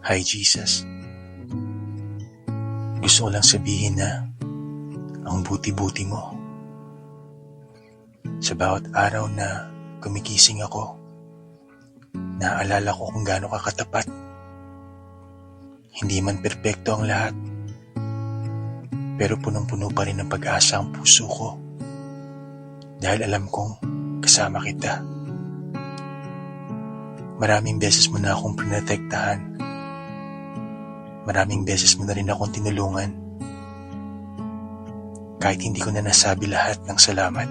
Hi Jesus. Gusto ko lang sabihin na ang buti-buti mo. Sa bawat araw na gumigising ako, naaalala ko kung gaano ka katapat. Hindi man perpekto ang lahat, pero punong-puno pa rin ng pag-asa ang puso ko. Dahil alam kong kasama kita. Maraming beses mo na akong pinotektahan. Maraming beses mo na rin akong tinulungan. Kahit hindi ko na nasabi lahat ng salamat.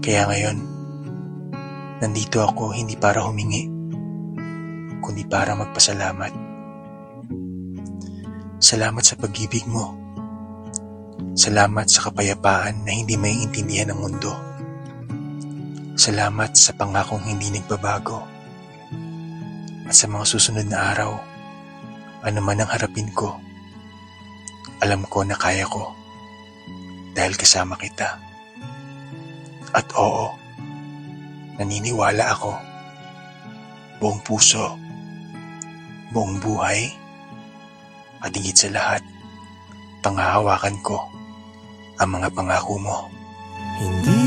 Kaya ngayon, nandito ako hindi para humingi, kundi para magpasalamat. Salamat sa pag-ibig mo. Salamat sa kapayapaan na hindi may intindihan ng mundo. Salamat sa pangakong hindi nagbabago. At sa mga susunod na araw, ano man ang harapin ko, alam ko na kaya ko dahil kasama kita. At oo, naniniwala ako, buong puso, buong buhay, at higit sa lahat, panghahawakan ko ang mga pangako mo. Hindi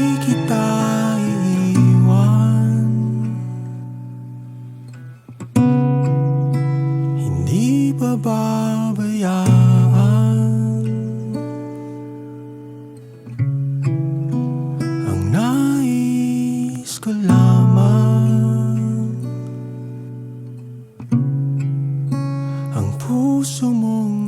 pababayaan. Ang nais ko Ang puso mo